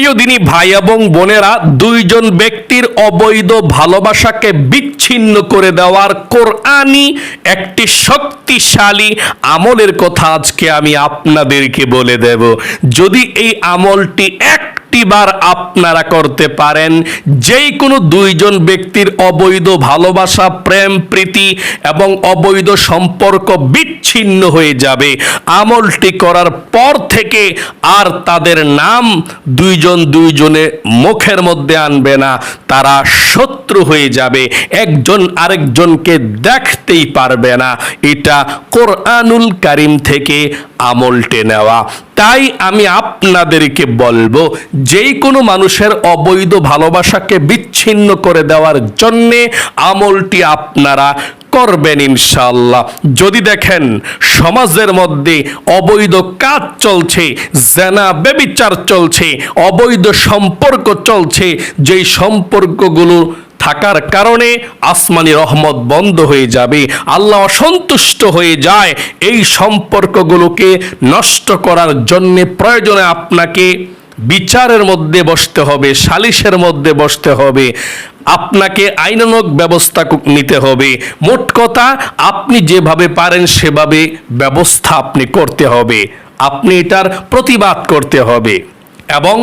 প্রিয় দিনী ভাই এবং বোনেরা, দুইজন ব্যক্তির অবৈধ ভালোবাসাকে বিচ্ছিন্ন করে দেওয়ার কোরআনই একটি শক্তিশালী আমলের কথা আজকে আমি আপনাদেরকে বলে দেব। যদি এই আমলটি এক একটিবার আপনারা করতে পারেন। যেই কোনো দুইজন ব্যক্তির অবৈধ ভালোবাসা, প্রেম, প্রীতি এবং অবৈধ সম্পর্ক বিচ্ছিন্ন হয়ে যাবে। আমলটি করার পর থেকে আর তাদের নাম দুইজন দুইজনে মুখের মধ্যে আনবে না। তারা শত্রু হয়ে যাবে। একজন আরেকজনকে দেখতেই পারবে না। এটা কোরআনুল কারিম থেকে আমলটে নেওয়া। তাই আমি আপনাদেরকে বলব, যেই কোনো মানুষের অবৈধ ভালোবাসাকে বিচ্ছিন্ন করে দেওয়ার জন্যে আমলটি আপনারা করবেন ইনশাল্লাহ যদি দেখেন সমাজের মধ্যে অবৈধ কাজ চলছে, জেনা বেবিচার চলছে, অবৈধ সম্পর্ক চলছে, যেই সম্পর্কগুলো থাকার কারণে আসমানি রহমত বন্ধ হয়ে যাবে, আল্লাহ অসন্তুষ্ট হয়ে যায়। এই সম্পর্কগুলোকে নষ্ট করার জন্যে প্রয়োজনে আপনাকে বিচারের মধ্যে বসতে হবে, সালিশের মধ্যে বসতে হবে। আপনাকে আইনানক ব্যবস্থা নিতে হবে। মোট কথা, আপনি যেভাবে পারেন সেভাবে ব্যবস্থা আপনি করতে হবে। আপনি এটার প্রতিবাদ করতে হবে। এবং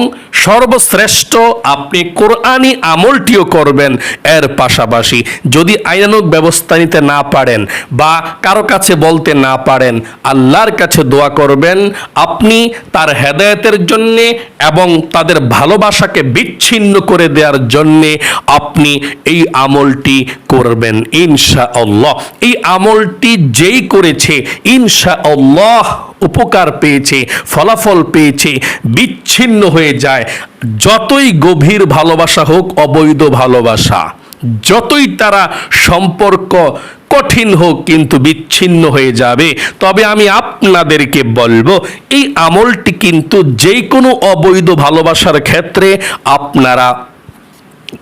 সর্বশ্রেষ্ঠ আপনি কোরআনি আমলটিও করবেন। এর পাশাপাশি যদি আইনানুক ব্যবস্থা নিতে না পারেন বা কারও কাছে বলতে না পারেন, আল্লাহর কাছে দোয়া করবেন, আপনি তার হেদায়তের জন্যে এবং তাদের ভালোবাসাকে বিচ্ছিন্ন করে দেওয়ার জন্যে আপনি এই আমলটি করবেন। ইনশা আল্লাহ এই আমলটি যেই করেছে ইনশা আল্লাহ উপকার পেয়েছে, ফলাফল পেয়েছে, বিচ্ছিন্ন হয়ে যায়। যতই গভীর ভালোবাসা হোক, অবৈধ ভালোবাসা, যতই তারা সম্পর্ক কঠিন হোক, কিন্তু বিচ্ছিন্ন হয়ে যাবে। তবে আমি আপনাদেরকে বলব, এই আমলটি কিন্তু যে কোনো অবৈধ ভালোবাসার ক্ষেত্রে আপনারা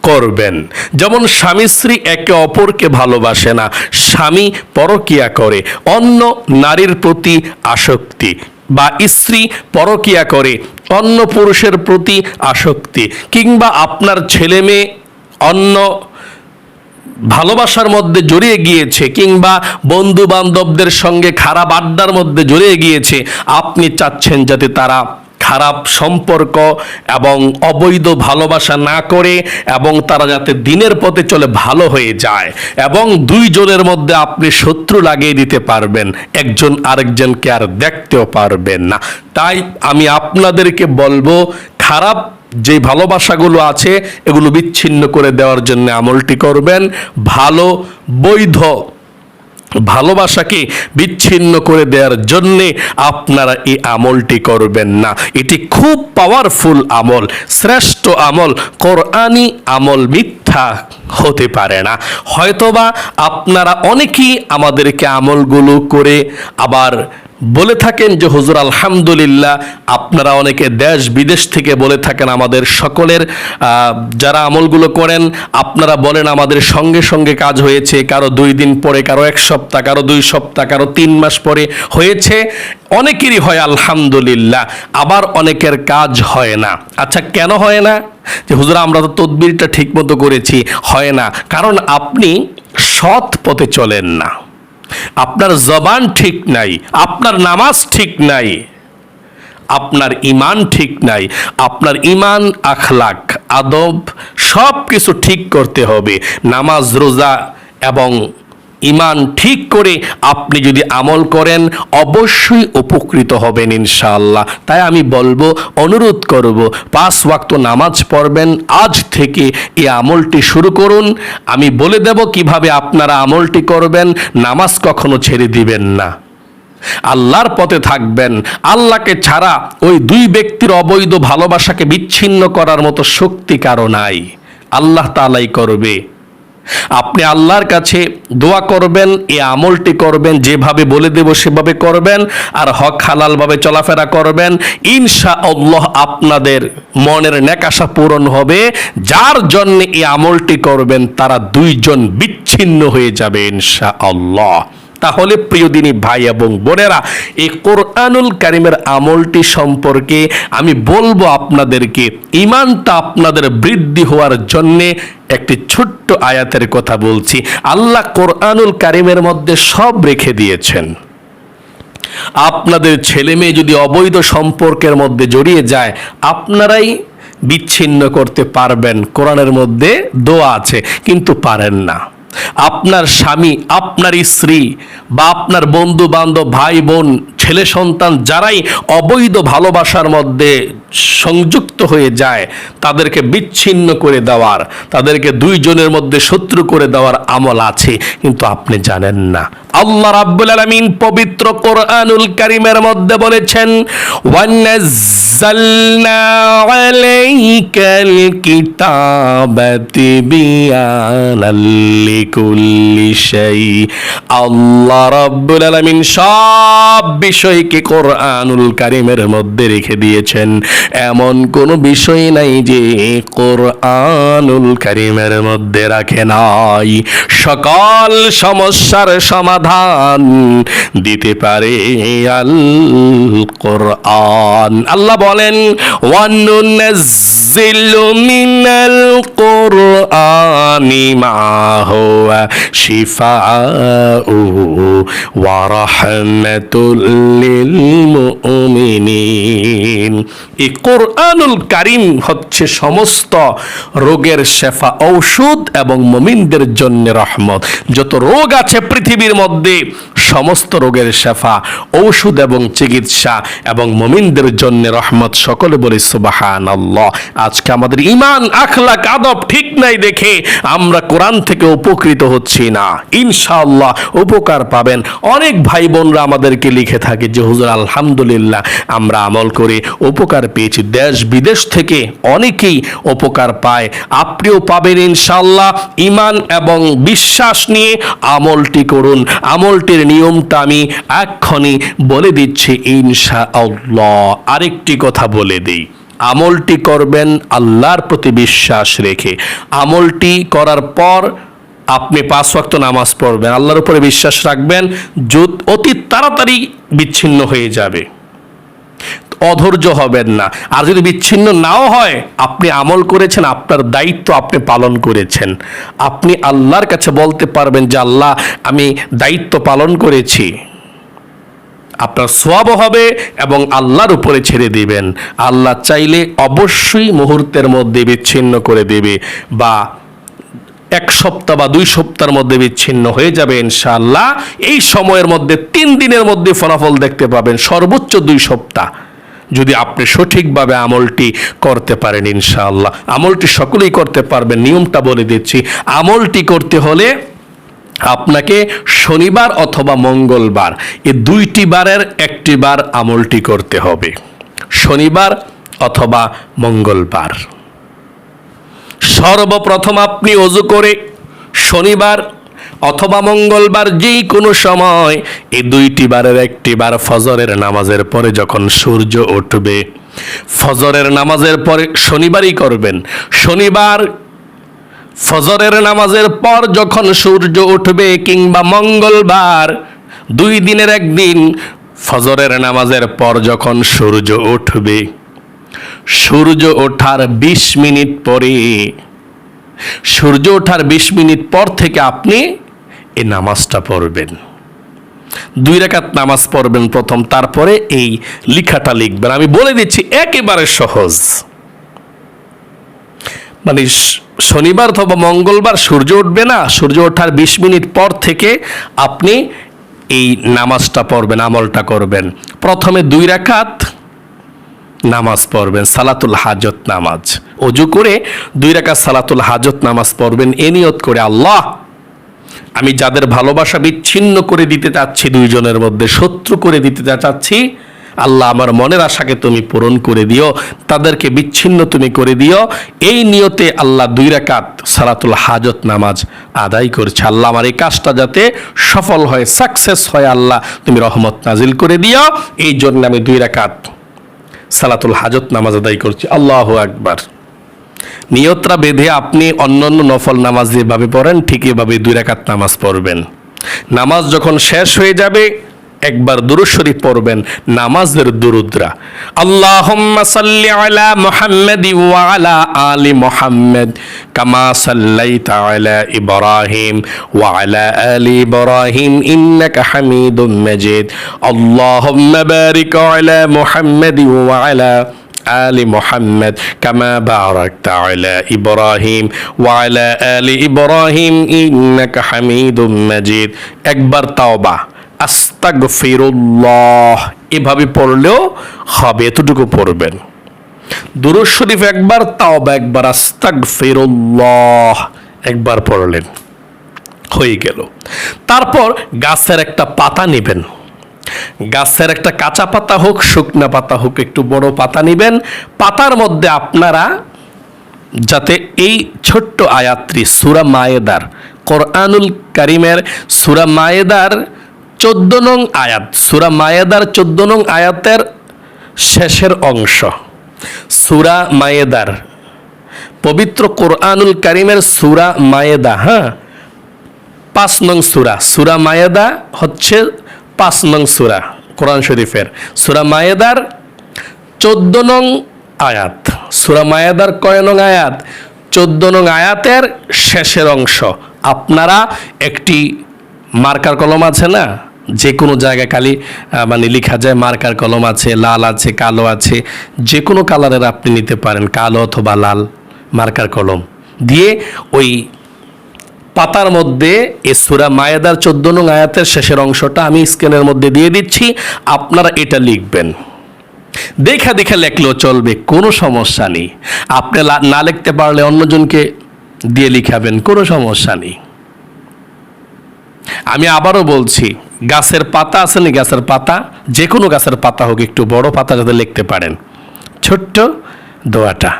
করবেন। যেমন স্বামী স্ত্রী একে অপরকে ভালোবাসে না, স্বামী পরকিয়া করে, অন্য নারীর প্রতি আসক্তি বা স্ত্রী পরকিয়া করে, অন্য পুরুষের প্রতি আসক্তি কিংবা আপনার ছেলে মেয়ে অন্য ভালোবাসার মধ্যে জড়িয়ে গিয়েছে কিংবা বন্ধু বান্ধবদের সঙ্গে খারাপ আড্ডার মধ্যে জড়িয়ে গিয়েছে, আপনি চাচ্ছেন যাতে তারা খারাপ সম্পর্ক এবং অবৈধ ভালোবাসা না করে এবং তারা যাতে দিনের পথে চলে ভালো হয়ে যায় এবং দুইজনের মধ্যে আপনি শত্রু লাগিয়ে দিতে পারবেন, একজন আরেকজনকে আর দেখতেও পারবেন না। তাই আমি আপনাদেরকে বলব, খারাপ যে ভালোবাসাগুলো আছে, এগুলো বিচ্ছিন্ন করে দেওয়ার জন্য আমলটি করবেন। ভালো, বৈধ ভালোবাসাকে বিচ্ছিন্ন করে দেওয়ার জন্যে আপনারা এই আমলটি করবেন না। এটি খুব পাওয়ারফুল আমল, শ্রেষ্ঠ আমল কোরআনি আমল মিথ্যা হতে পারে না। হয়তোবা আপনারা অনেকেই আমাদেরকে আমলগুলো করে আবার বলে থাকেন যে, হুজুর, আলহামদুলিল্লাহ, আপনারা অনেকে দেশ বিদেশ থেকে বলে থাকেন আমাদের সকলের যারা আমলগুলো করেন, আপনারা বলেন আমাদের সঙ্গে সঙ্গে কাজ হয়েছে, কারও দুই দিন পরে, কারও এক সপ্তাহ, কারও দুই সপ্তাহ, কারও তিন মাস পরে হয়েছে। অনেকেরই হয়, আলহামদুলিল্লাহ, আবার অনেকের কাজ হয় না। আচ্ছা কেন হয় না? যে, হুজুর, আমরা তো তদবিরটা ঠিকমতো করেছি। হয় না, কারণ আপনি সৎ পথে চলেন না। আপনার জবান ঠিক নাই, আপনার নামাজ ঠিক নাই, আপনার ইমান ঠিক নাই, আপনার ইমান, আখলাক, আদব সব কিছু ঠিক করতে হবে, নামাজ, রোজা এবং ইমান ঠিক করে আপনি যদি আমল করেন, অবশ্যই উপকৃত হবেন ইনশাআল্লাহ। তাই আমি বলব, অনুরোধ করব, পাঁচ ওয়াক্ত নামাজ পড়বেন, আজ থেকে এই আমলটি শুরু করুন। আমি বলে দেব কীভাবে আপনারা আমলটি করবেন, নামাজ কখনো ছেড়ে দিবেন না। আল্লাহর পথে থাকবেন, আল্লাহকে ছাড়া ওই দুই ব্যক্তির অবৈধ ভালোবাসাকে বিচ্ছিন্ন করার মতো শক্তি কারও নাই। আল্লাহ তালাই করবে। আপনি আল্লাহর কাছে দোয়া করবেন, এ আমলটি করবেন, যেভাবে বলে দেব সেভাবে করবেন, আর হক হালালভাবে চলাফেরা করবেন। ইনশা আল্লাহ আপনাদের মনের নেকাশা পূরণ হবে। যার জন্য এ আমলটি করবেন, তারা দুইজন বিচ্ছিন্ন হয়ে যাবে ইনশা আল্লাহ তাহলে প্রিয় দিনী ভাই এবং বোনেরা, এই কোরআনুল কারিমের আমলটি সম্পর্কে আমি বলব আপনাদেরকে ইমানটা আপনাদের বৃদ্ধি হওয়ার জন্যে একটি ছোট্ট আয়াতের কথা বলছি। আল্লাহ কোরআনুল কারিমের মধ্যে সব রেখে দিয়েছেন। আপনাদের ছেলে মেয়ে যদি অবৈধ সম্পর্কের মধ্যে জড়িয়ে যায়, আপনারাই বিচ্ছিন্ন করতে পারবেন। কোরআনের মধ্যে দোয়া আছে, কিন্তু পারেন না। আপনার স্বামী আপনার স্ত্রী বা আপনার বন্ধু বান্ধব ভাই বোন ছেলে সন্তান যারাই অবৈধ ভালোবাসার মধ্যে সংযুক্ত হয়ে যায়, তাদেরকে বিচ্ছিন্ন করে দেওয়ার, তাদেরকে দুইজনের মধ্যে শত্রু করে দেওয়ার আমল আছে, কিন্তু আপনি জানেন না। আল্লাহ রাব্বুল আলামিন পবিত্র কোরআনুল কারীমের মধ্যে বলেছেন, ওয়ানাজ্জালনা আলাইকাল কিতাবা তিবিয়ানাল লিকুল্লি শাই। আল্লাহ রাব্বুল আলামিন সব বিষয়কে কোরআনুল কারিমের মধ্যে রেখে দিয়েছেন? এমন কোনো বিষয় নাই যে কোরআনুল কারিমের মধ্যে রাখে নাই। সকল সমস্যার সমাধান দিতে পারে আল কোরআন আল্লাহ বলেন ওয়ানুনাজ্জিলু কোরআনি মা হুয়া শিফাউ ওয়া রাহমাতুল লিল মুমিনিন এই কোরআনুল হচ্ছে সমস্ত রোগের শেফা ঔষধ এবং মুমিনদের জন্য রহমত। যত রোগ আছে পৃথিবীর মধ্যে, সমস্ত রোগের শেফা ঔষধ এবং চিকিৎসা এবং মুমিনদের জন্য রহমত। সকলে বলে সুবাহান আজকে আমাদের ইমান আখলাক, আদব ঠিক নাই দেখে আমরা কোরআন থেকে উপকৃত হচ্ছি না। ইনশাআল্লাহ উপকার পাবেন। অনেক ভাই বোনরা আমাদেরকে লিখে থাকে যে, হুজুর, আলহামদুলিল্লাহ, আমরা আমল করে উপকার পেয়েছি। দেশ বিদেশ থেকে অনেকেই উপকার পায়। আপনিও পাবেন ইনশাআল্লাহ ইমান এবং বিশ্বাস নিয়ে আমলটি করুন। আমলটির নিয়মটা আমি এক্ষণি বলে দিচ্ছি ইনশাআল্লাহ। আরেকটি কথা বলে দিই। আমলটি করবেন আল্লাহর প্রতি বিশ্বাস রেখে। আমলটি করার পর আপনি পাঁচ ওয়াক্ত নামাজ পড়বেন। আল্লাহর উপরে বিশ্বাস রাখবেন অতি তাড়াতাড়ি বিচ্ছিন্ন হয়ে যাবে। অধৈর্য হবেন না। আর যদি বিচ্ছিন্ন নাও হয়, আপনি আমল করেছেন, আপনার দায়িত্ব আপনি পালন করেছেন। আপনি আল্লাহর কাছে বলতে পারবেন যে, আল্লাহ, আমি দায়িত্ব পালন করেছি। আপনার সোয়াব হবে এবং আল্লাহর উপরে ছেড়ে দিবেন। আল্লাহ চাইলে অবশ্যই মুহূর্তের মধ্যে বিচ্ছিন্ন করে দেবে বা এক সপ্তাহ বা দুই সপ্তাহের মধ্যে বিচ্ছিন্ন হয়ে যাবে ইনশাআল্লাহ। এই সময়ের মধ্যে, তিন দিনের মধ্যে ফলাফল দেখতে পাবেন, সর্বোচ্চ দুই সপ্তাহ। যদি আপনি সঠিকভাবে আমলটি করতে পারেন ইনশাআল্লাহ। আমলটি সকলেই করতে পারবেন, নিয়মটা বলে দিচ্ছি। আমলটি করতে হলে আপনাকে শনিবার অথবা মঙ্গলবার এই দুইটি বারের একটি বার আমলটি করতে হবে। শনিবার অথবা মঙ্গলবার। সর্বপ্রথম আপনি অজু করে শনিবার অথবা মঙ্গলবার যেই কোনো সময় এই দুইটি বারের একটি বার ফজরের নামাজের পরে যখন সূর্য উঠবে, ফজরের নামাজের পরে শনিবারই করবেন। শনিবার ফজরের নামাজের পর যখন সূর্য উঠবে কিংবা মঙ্গলবার, দুই দিনের একদিন ফজরের নামাজের পর যখন সূর্য উঠবে, সূর্য ওঠার বিশ মিনিট পরে, সূর্য ওঠার বিশ মিনিট পর থেকে আপনি এই নামাজটা পড়বেন। দুই রেখাত নামাজ পড়বেন প্রথম, তারপরে এই লিখাটা লিখবেন। আমি বলে দিচ্ছি, একেবারে সহজ। মানে শনিবার অথবা মঙ্গলবার সূর্য উঠবে না, সূর্য ওঠার বিশ মিনিট পর থেকে আপনি এই নামাজটা পড়বেন, আমলটা করবেন। প্রথমে দুই রাকাত নামাজ পড়বেন, সালাতুল হাজত নামাজ। অজু করে দুই রাকাত সালাতুল হাজত নামাজ পড়বেন, এ নিয়ত করে আল্লাহ, আমি যাদের ভালোবাসা বিচ্ছিন্ন করে দিতে চাচ্ছি, দুইজনের মধ্যে শত্রু করে দিতে চাচ্ছি আল্লাহ আমার মনের আশাকে তুমি পূরণ করে দিও, তাদেরকে বিচ্ছিন্ন তুমি করে দিও। এই নিয়তে আল্লাহ দুই রাকাত সালাতুল হাজত নামাজ আদায় করছে। আল্লাহ আমার এই কাজটা যাতে সফল হয় সাকসেস হয় আল্লাহ তুমি রহমত নাজিল করে দিও। এই জন্য আমি দুই রাকাত সালাতুল হাজত নামাজ আদায় করছি। আল্লাহ আকবার। নিয়তরা বেঁধে আপনি অন্যান্য নফল নামাজ যেভাবে পড়েন, ঠিক এভাবে দুই রাকাত নামাজ পড়বেন। নামাজ যখন শেষ হয়ে যাবে একবার দুরুদ শরীফ পড়বেন নামাজের দুরুদরা আল্লাহুম্মা সাল্লি আলা মুহাম্মাদি ওয়া আলা আলি মুহাম্মাদ কামা সাল্লাইতা আলা ইব্রাহিম ওয়া আলা আলি ইব্রাহিম ইন্নাকা হামিদুম মাজিদ আল্লাহুম্মা বারিক আলা মুহাম্মাদি ওয়া আলা آل محمد كما باركت على إبراهيم وعلى آل إبراهيم إنك حميد مجيد একবার আস্তাগফিরুল্লাহ, এভাবে পড়লেও হবে, এতটুকু পড়বেন। দুরুদ শরীফ একবার, তাওবা একবার, আস্তাগফিরুল্লাহ একবার পড়লেন, হয়ে গেল। তারপর গাছের একটা পাতা নেবেন। গাছের একটা কাঁচা পাতা হোক, শুকনা পাতা হোক, একটু বড় পাতা নেবেন। পাতার মধ্যে আপনারা যাতে এই ছোট্ট আয়াত্রী সুরা মায়েদার, কোরআনুল কারিমের সুরা মায়েদার চোদ্দ নং আয়াত, সুরা মায়েদার চোদ্দ নং আয়াতের শেষের অংশ। সুরা মায়েদার, পবিত্র কোরআনুল কারিমের সুরা মায়েদা হ্যাঁ? পাঁচ নং সুরা সুরা মায়েদা হচ্ছে পাঁচ নং সুরা কোরআন শরীফের। সুরা মায়েদার চোদ্দ নং আয়াত, সুরা মায়েদার কয় নং আয়াত? চোদ্দ নং আয়াতের শেষের অংশ। আপনারা একটি মার্কার কলম আছে না? যে কোনো জায়গায় খালি মানে লেখা যায় মার্কার কলম আছে, লাল আছে, কালো আছে যে কোনো কালারের আপনি নিতে পারেন, কালো অথবা লাল মার্কার কলম। দিয়ে ওই পাতার মধ্যে এ সুরা মায়েদার চোদ্দ নং আয়াতের শেষের অংশটা আমি স্ক্যানের মধ্যে দিয়ে দিচ্ছি, আপনারা এটা লিখবেন। দেখা দেখা লেখলেও চলবে, কোনো সমস্যা নেই। আপনি না লিখতে পারলে অন্যজনকে দিয়ে লিখাবেন, কোনো সমস্যা নেই। আমি আবারও বলছি গাছের পাতা আছে নি? গাছের পাতা? যে কোনো গাছের পাতা হোক, একটু বড় পাতা যাতে লিখতে পারেন। ছোট্ট দোয়াটা।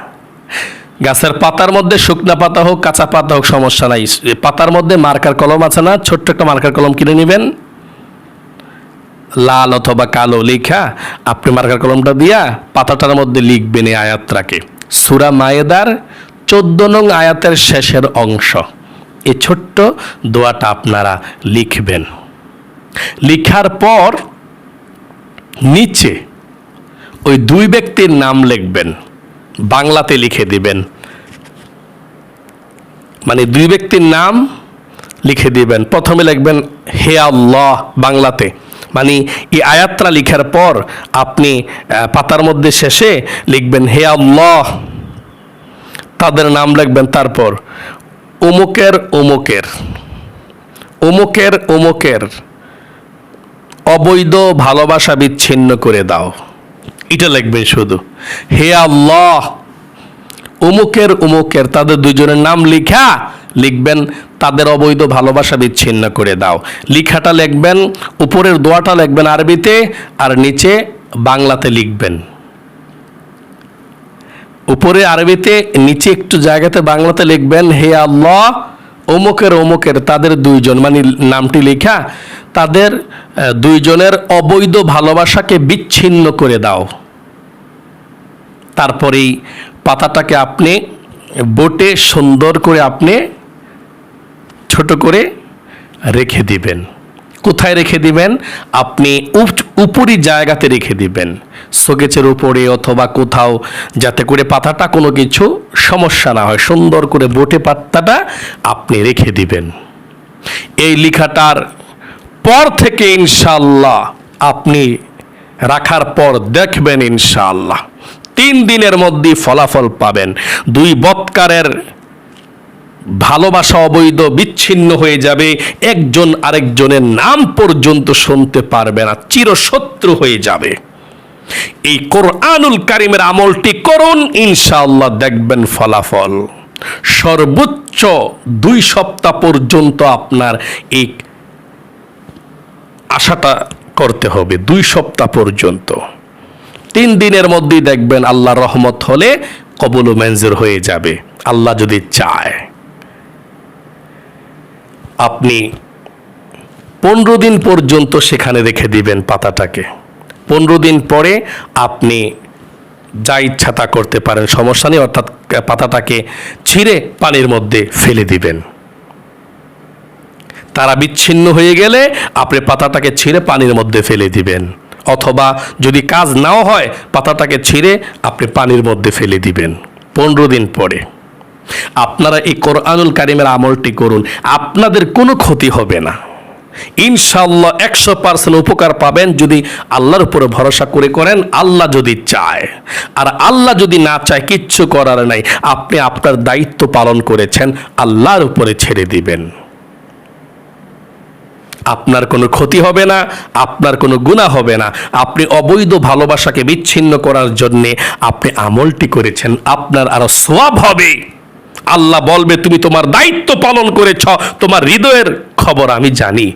গাছের পাতার মধ্যে শুকনা পাতা হোক, কাঁচা পাতা হোক, সমস্যা নাই। পাতার মধ্যে মার্কার কলম আছে না? ছোট্ট একটা মার্কার কলম কিনে নেবেন। লাল অথবা কালো লেখা, আপনি মার্কার কলমটা দিয়া পাতাটার মধ্যে লিখবেন এই আয়াতটাকে। সুরা মায়েদার চোদ্দ নং আয়াতের শেষের অংশ। এই ছোট্ট দোয়াটা আপনারা লিখবেন। লিখার পর নিচে ওই দুই ব্যক্তির নাম লিখবেন, বাংলাতে লিখে দিবেন। মানে দুই ব্যক্তির নাম লিখে দিবেন। প্রথমে লিখবেন, হে আল্লাহ, বাংলাতে। মানে এই আয়াতটা লিখার পর আপনি পাতার মধ্যে শেষে লিখবেন, হে আল্লাহ। তাদের নাম লিখবেন তারপর অমুকের অমুকের অমুকের অমুকের অবৈধ ভালোবাসা বিচ্ছিন্ন করে দাও। এটা লিখবেন শুধু, হে আল্লাহ অমুকের অমুকের তাদের দুজনের নাম লিখা, লিখবেন তাদের অবৈধ ভালোবাসা বিচ্ছিন্ন করে দাও। লিখাটা লিখবেন, উপরের দোয়াটা লিখবেন আরবিতে, আর নিচে বাংলাতে লিখবেন। উপরে আরবিতে, নিচে একটু জায়গাতে বাংলাতে লিখবেন, হে আল্লাহ অমুকের অমুকের তাদের দুইজন মানে নামটি লেখা তাদের দুইজনের অবৈধ ভালোবাসাকে বিচ্ছিন্ন করে দাও। তারপরেই পাতাটাকে আপনি বোটে সুন্দর করে আপনি ছোট করে রেখে দিবেন। কোথায় রেখে দিবেন? আপনি উপ- উপরি জায়গাতে রেখে দিবেন। শোকেচের উপরে অথবা কোথাও, যাতে করে পাতাটা কোনো কিছু সমস্যা না হয়। সুন্দর করে বোটে পাতাটা আপনি রেখে দিবেন। এই লেখাটার পর থেকে ইনশাল্লাহ আপনি রাখার পর দেখবেন ইনশাল্লাহ তিন দিনের মধ্যে ফলাফল পাবেন। দুই বৎকারের ভালোবাসা অবৈধ বিচ্ছিন্ন হয়ে যাবে। একজন আরেকজনের নাম পর্যন্ত শুনতে পারবে না, চিরশত্রু হয়ে যাবে। এই কোরআনুল কারিমের আমলটি করুন, ইনশাআল্লাহ দেখবেন ফলাফল। সর্বোচ্চ দুই সপ্তাহ পর্যন্ত আপনার এই আশাটা করতে হবে দুই সপ্তাহ পর্যন্ত। তিন দিনের মধ্যেই দেখবেন আল্লাহ রহমত হলে কবুল মঞ্জুর হয়ে যাবে। আল্লাহ যদি চায়। আপনি পনেরো দিন পর্যন্ত সেখানে রেখে দিবেন পাতাটাকে। পনেরো দিন পরে আপনি যা ইচ্ছা তা করতে পারেন, সমস্যা নেই, অর্থাৎ পাতাটাকে ছিঁড়ে পানির মধ্যে ফেলে দিবেন। তারা বিচ্ছিন্ন হয়ে গেলে আপনি পাতাটাকে ছিঁড়ে পানির মধ্যে ফেলে দিবেন। অথবা যদি কাজ নাও হয়, পাতাটাকে ছিঁড়ে আপনি পানির মধ্যে ফেলে দিবেন পনেরো দিন পরে। আপনারা এই কোরআনুল কারিমের আমলটি করুন, আপনাদের কোনো ক্ষতি হবে না। ইনশাল্লাহ একশো পার্সেন্ট উপকার পাবেন যদি আল্লাহর উপরে ভরসা করে করেন, আল্লাহ যদি চায়। আর আল্লাহ যদি না চায়, কিচ্ছু করার নাই। আপনি আপনার দায়িত্ব পালন করেছেন, আল্লাহর উপরে ছেড়ে দিবেন। আপনার কোনো ক্ষতি হবে না, আপনার কোনো গুণা হবে না। আপনি অবৈধ ভালোবাসাকে বিচ্ছিন্ন করার জন্যে আপনি আমলটি করেছেন, আপনার আরও সোয়াব হবে। আল্লাহ বলবে, তুমি তোমার দায়িত্ব পালন করেছ, তোমার হৃদয়ের খবর আমি জানি।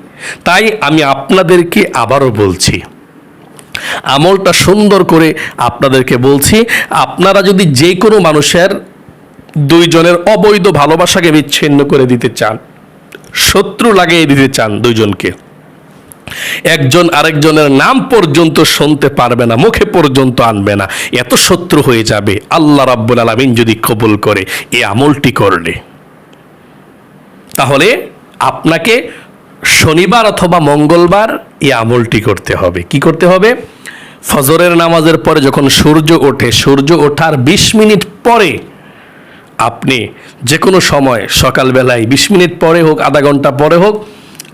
তাই আমি আপনাদেরকে আবারও বলছি, আমলটা সুন্দর করে আপনাদেরকে বলছি, আপনারা যদি যে কোনো মানুষের দুইজনের অবৈধ ভালোবাসাকে বিচ্ছিন্ন করে দিতে চান শত্রু লাগিয়ে দিতে চান দুইজনকে। একজন আরেকজনের নাম পর্যন্ত শুনতে পারবে না, মুখে পর্যন্ত আনবে না। এত শত্রু হয়ে যাবে, আল্লাহ রাব্বুল আলামিন যদি কবুল করে এই আমলটি করলে। তাহলে আপনাকে শনিবার অথবা মঙ্গলবার এই আমলটি করতে হবে। কি করতে হবে? ফজরের নামাজের পরে যখন সূর্য ওঠে, সূর্য ওঠার বিশ মিনিট পরে আপনি যে কোনো সময়, সকালবেলায় বিশ মিনিট পরে হোক, আধা ঘণ্টা পরে হোক,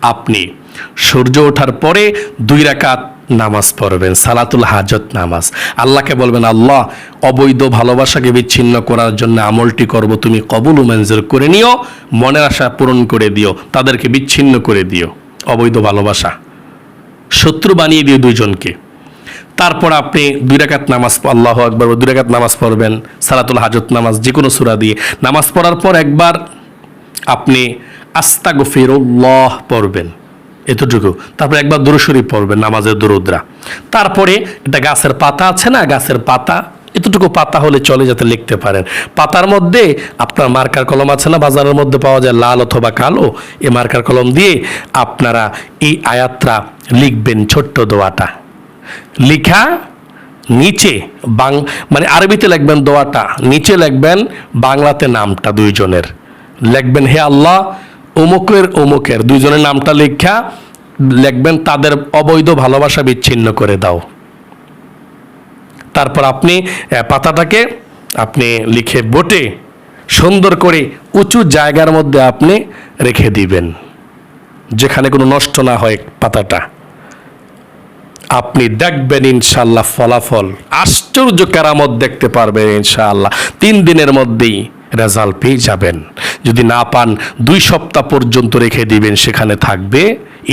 আপনি সূর্য ওঠার পরে দুই রাকাত নামাজ পড়বেন, সালাতুল হাজত নামাজ। আল্লাহকে বলবেন, আল্লাহ, অবৈধ ভালোবাসাকে বিচ্ছিন্ন করার জন্য আমলটি করব, তুমি কবুল মঞ্জুর করে নিও, মনের আশা পূরণ করে দিও, তাদেরকে বিচ্ছিন্ন করে দিও। অবৈধ ভালোবাসা। শত্রু বানিয়ে দিও দুইজনকে। তারপর আপনি দুই রাকাত নামাজ আল্লাহ একবার দুই রাকাত নামাজ পড়বেন, সালাতুল হাজত নামাজ যে কোনো সুরা দিয়ে। নামাজ পড়ার পর একবার আপনি আস্তা গফিরুল্লাহ পড়বেন, এতটুকু। তারপর একবার দুরুশরী পড়বেন, নামাজের দুরুদ্রা। তারপরে এটা গাছের পাতা আছে না, গাছের পাতা, এতটুকু পাতা হলে চলে যাতে লিখতে পারেন। পাতার মধ্যে আপনার মার্কার কলম আছে না, বাজারের মধ্যে পাওয়া যায় লাল অথবা কালো এই মার্কার কলম দিয়ে আপনারা এই আয়াতটা লিখবেন ছোট্ট দোয়াটা। লিখা নিচে বাং মানে আরবিতে লিখবেন দোয়াটা, নিচে লিখবেন বাংলাতে নামটা দুইজনের। লিখবেন হে আল্লাহ, অমুকের অমুকের। দুইজনের নামটা লেখা, লিখবেন তাদের অবৈধ ভালোবাসা বিচ্ছিন্ন করে দাও। তারপর আপনি পাতাটাকে আপনি লিখে বটে, সুন্দর করে উঁচু জায়গার মধ্যে আপনি রেখে দিবেন, যেখানে কোনো নষ্ট না হয় পাতাটা। আপনি দেখবেন ইনশাল্লাহ ফলাফল। আশ্চর্য কেরামত দেখতে পারবেন ইনশাআল্লাহ। তিন দিনের মধ্যেই রেজাল্ট পেয়ে যাবেন। যদি না পান, দুই সপ্তাহ পর্যন্ত রেখে দিবেন, সেখানে থাকবে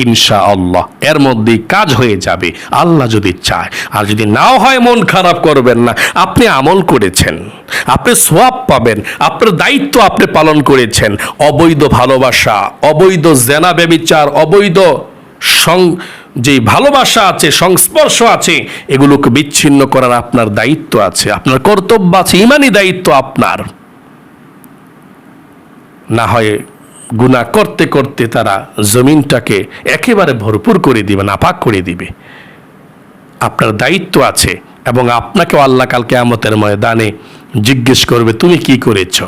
ইনশা আল্লাহ এর মধ্যেই কাজ হয়ে যাবে, আল্লাহ যদি চায়। আর যদি নাও হয়, মন খারাপ করবেন না। আপনি আমল করেছেন, আপনি সোয়াব পাবেন, আপনার দায়িত্ব আপনি পালন করেছেন। অবৈধ ভালোবাসা, অবৈধ জেনা ব্যবিচার অবৈধ সং যে ভালোবাসা আছে, সংস্পর্শ আছে, এগুলোকে বিচ্ছিন্ন করার আপনার দায়িত্ব আছে। আপনার কর্তব্য আছে, ইমানি দায়িত্ব আপনার। না হয় গুনাহ করতে করতে তারা জমিনটাকে একেবারে ভরপুর করে দিবে, নাপাক করে দিবে। আপনার দায়িত্ব আছে এবং আপনাকেও আল্লাহ কালকে আমতের ময়দানে জিজ্ঞেস করবে, তুমি কি করেছ?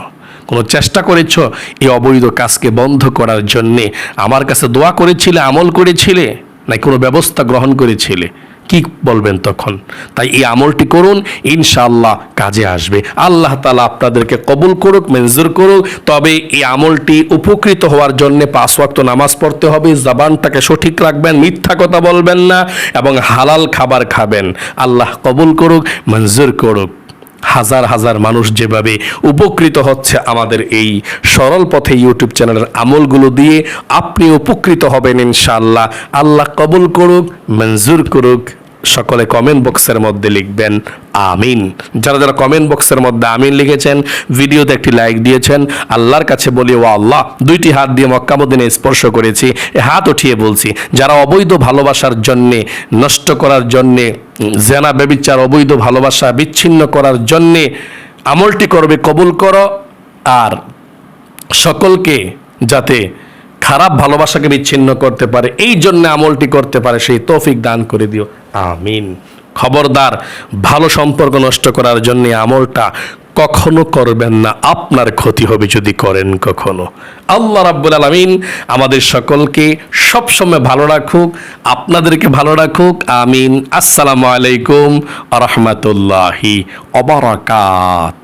কোনো চেষ্টা করেছ এই অবৈধ কাজকে বন্ধ করার জন্যে? আমার কাছে দোয়া করেছিলে, আমল করেছিলে, না কোনো ব্যবস্থা গ্রহণ করেছিলে? কি বলবেন তখন? তাই এই আমলটি করুন, ইনশাআল্লাহ কাজে আসবে। আল্লাহ তালা আপনাদেরকে কবুল করুক, মঞ্জুর করুক, তবে এই আমলটি উপকৃত হওয়ার জন্য পাঁচ ওয়াক্ত নামাজ পড়তে হবে, জবানটাকে সঠিক রাখবেন, মিথ্যা কথা বলবেন না, এবং হালাল খাবার খাবেন। আল্লাহ কবুল করুক, মঞ্জুর করুক। হাজার হাজার মানুষ যেভাবে উপকৃত হচ্ছে আমাদের এই সরল পথে ইউটিউব চ্যানেলের আমলগুলো দিয়ে আপনি উপকৃত হবেন ইনশাআল্লাহ। আল্লাহ কবুল করুক, মঞ্জুর করুক। সকলে কমেন্ট বক্সের মধ্যে লিখবেন আমিন। যারা যারা কমেন্ট বক্সের মধ্যে আমিন লিখেছেন, ভিডিওতে একটি লাইক দিয়েছেন, আল্লাহর কাছে বলি ও আল্লাহ, দুইটি হাত দিয়ে মক্কামুদ্দিনে স্পর্শ করেছি হাত উঠিয়ে বলছি, যারা অবৈধ ভালোবাসার জন্যে, নষ্ট করার জন্যে, জেনা, ব্যবিচার, অবৈধ ভালোবাসা বিচ্ছিন্ন করার জন্যে আমলটি করবে, কবুল করো, আর সকলকে যাতে খারাপ ভালোবাসাকে বিচ্ছিন্ন করতে পারে, এই জন্য আমলটি করতে পারে, সেই তৌফিক দান করে দিও। আমিন। খবরদার, ভালো সম্পর্ক নষ্ট করার জন্য আমলটা কখনো করবেন না, আপনার ক্ষতি হবে যদি করেন কখনো। আল্লাহ রাব্বুল আলামিন আমাদের সকলকে সবসময় ভালো রাখুক, আপনাদেরকে ভালো রাখুক, আমিন। আসসালামু আলাইকুম আ রহমতুল্লাহি অবরাকাত